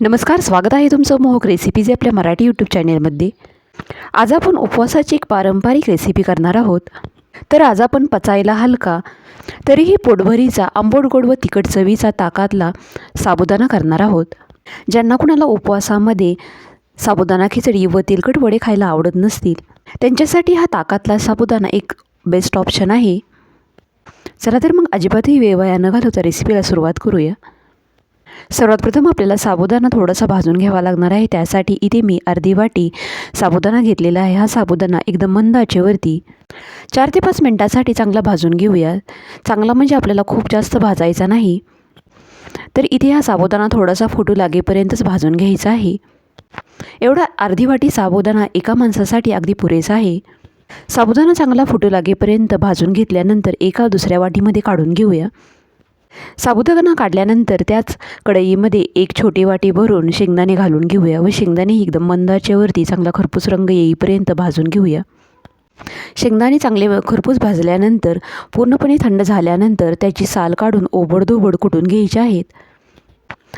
नमस्कार स्वागत आहे तुमचं मोहक रेसिपीज आपल्या मराठी यूट्यूब चॅनेलमध्ये आज आपण उपवासाची एक पारंपरिक रेसिपी करणार आहोत. तर आज आपण पचायला हलका तरीही पोटभरीचा आंबोड गोड व तिखट चवीचा ताकातला साबुदाणा करणार आहोत. ज्यांना कुणाला उपवासामध्ये साबुदाणा खिचडी व तेलकट वडे खायला आवडत नसतील त्यांच्यासाठी हा ताकातला साबुदाणा एक बेस्ट ऑप्शन आहे. चला तर मग अजिबातही वेवाया न घालवता रेसिपीला सुरुवात करूया. सर्वात प्रथम आपल्याला साबुदाणा थोडासा भाजून घ्यावा लागणार आहे. त्यासाठी इथे मी अर्धी वाटी साबुदाणा घेतलेला आहे. हा साबुदाणा एकदम मंद आचेवरती चार ते पाच मिनटासाठी चांगला भाजून घेऊया. चांगला म्हणजे आपल्याला खूप जास्त भाजायचा नाही. तर इथे हा साबुदाणा थोडासा फुटू लागेपर्यंतच भाजून घ्यायचा आहे. एवढा अर्धी वाटी साबुदाणा एका माणसासाठी अगदी पुरेसा आहे. साबुदाणा चांगला फुटू लागेपर्यंत भाजून घेतल्यानंतर एका दुसऱ्या वाटीमध्ये काढून घेऊया. साबुदाणा काढल्यानंतर त्याच कढईमध्ये एक छोटी वाटी भरून शेंगदाणे घालून घेऊया व शेंगदाणे एकदम मंदाच्यावरती चांगला खरपूस रंग येईपर्यंत भाजून घेऊया. शेंगदाणे चांगले खरपूस भाजल्यानंतर पूर्णपणे थंड झाल्यानंतर त्याची साल काढून ओबडधोबड कुटून घ्यायची आहेत.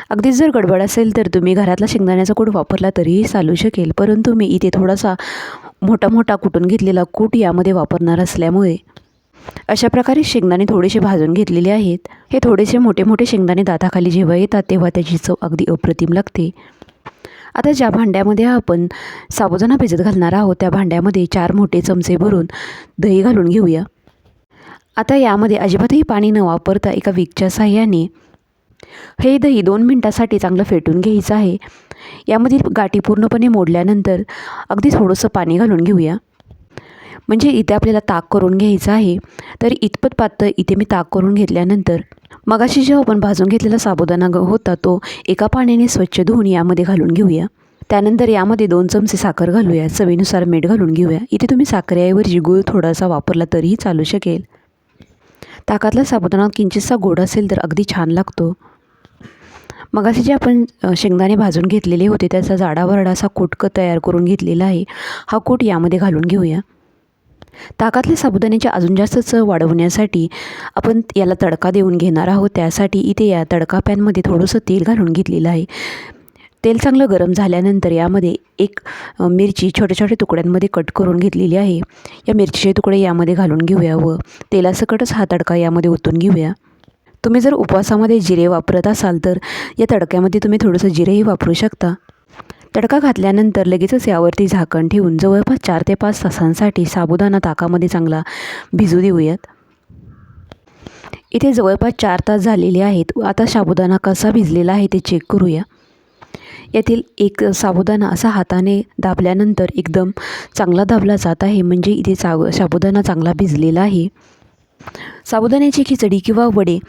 अगदीच जर गडबड असेल तर तुम्ही घरातला शेंगदाण्याचा कूट वापरला तरीही चालू शकेल परंतु मी इथे थोडासा मोठा मोठा कुटून घेतलेला कूट यामध्ये वापरणार असल्यामुळे. अशा प्रकारे शेंगदाणे थोडेसे भाजून घेतलेले आहेत. हे थोडेसे मोठे मोठे शेंगदाणे दाताखाली जेव्हा येतात तेव्हा त्याची चव अगदी अप्रतिम लागते. आता ज्या भांड्यामध्ये आपण साबुदाणा भिजत घालणार आहोत त्या भांड्यामध्ये चार मोठे चमचे भरून दही घालून घेऊया. आता यामध्ये अजिबातही पाणी न वापरता एका विकच्या साह्याने हे दही दोन मिनटासाठी चांगलं फेटून घ्यायचं आहे. यामधील गाठी पूर्णपणे मोडल्यानंतर अगदी थोडंसं पाणी घालून घेऊया. म्हणजे इथे आपल्याला ताक करून घ्यायचं आहे. तर इतपत पातळ इथे मी ताक करून घेतल्यानंतर मगाशी जेव्हा आपण भाजून घेतलेला साबुदाणा होता तो एका पाण्याने स्वच्छ धुवून यामध्ये घालून घेऊया. त्यानंतर यामध्ये दोन चमचे साखर घालूया. चवीनुसार मीठ घालून घेऊया. इथे तुम्ही साखरेऐवजी गूळ थोडासा वापरला तरीही चालू शकेल. ताकातला साबुदाणा किंचितसा गोड असेल तर अगदी छान लागतो. मगाशी जे आपण शेंगदाणे भाजून घेतलेले होते त्याचा जाडावरडा असा कोटक तयार करून घेतलेला आहे. हा कोट यामध्ये घालून घेऊया. ताकातल्या साबुदाण्याची अजून जास्त चव वाढवण्यासाठी आपण याला तडका देऊन घेणार आहोत. त्यासाठी इथे या तडका पॅनमध्ये थोडंसं तेल घालून घेतलेलं आहे. तेल चांगलं गरम झाल्यानंतर यामध्ये एक मिरची छोट्या छोट्या तुकड्यांमध्ये कट करून घेतलेली आहे. या मिरचीचे तुकडे यामध्ये घालून घेऊया व तेलासकटच हा तडका यामध्ये ओतून घेऊया. तुम्ही जर उपवासामध्ये जिरे वापरत असाल तर या तडक्यामध्ये तुम्ही थोडंसं जिरेही वापरू शकता. तडका घातल्यानंतर लगेचच यावरती झाकण ठेवून जवळपास चार ते पाच तासांसाठी साबुदाणा ताकामध्ये चांगला भिजू देऊयात. इथे जवळपास चार तास झालेले आहेत. आता साबुदाणा कसा भिजलेला आहे ते चेक करूया. यातील एक साबुदाणा असा हाताने दाबल्यानंतर एकदम चांगला दाबला जात आहे. म्हणजे इथे साब साबुदाणा चांगला भिजलेला आहे. साबुदाण्याची खिचडी किंवा वडे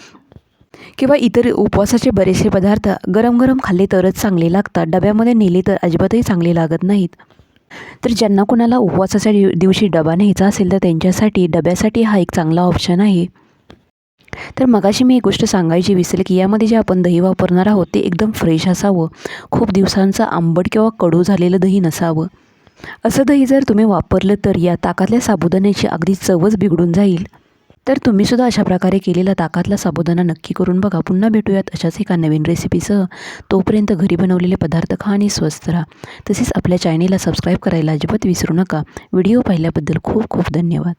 किंवा इतर उपवासाचे बरेचसे पदार्थ गरम गरम खाल्ले तरच चांगले लागतात. डब्यामध्ये नेले तर अजिबातही चांगले लागत नाहीत. तर ज्यांना कोणाला उपवासाच्या दिव- दिवशी डबा न्यायचा असेल तर त्यांच्यासाठी डब्यासाठी हा एक चांगला ऑप्शन आहे. तर मगाशी मी एक गोष्ट सांगायची विसरेल की यामध्ये जे आपण दही वापरणार आहोत ते एकदम फ्रेश असावं. खूप दिवसांचं आंबट किंवा कडू झालेलं दही नसावं. असं दही जर तुम्ही वापरलं तर या ताकातल्या साबुदाण्याची अगदी चवच बिघडून जाईल. तर तुम्हीसुद्धा अशा प्रकारे केलेला ताकातला साबुदाणा नक्की करून बघा. पुन्हा भेटूयात अशाच एका नवीन रेसिपीसह. तोपर्यंत घरी बनवलेले पदार्थ खा आणि स्वस्थ राहा. तसेच आपल्या चॅनेलला सबस्क्राईब करायला अजिबात विसरू नका. व्हिडिओ पाहिल्याबद्दल खूप खूप धन्यवाद.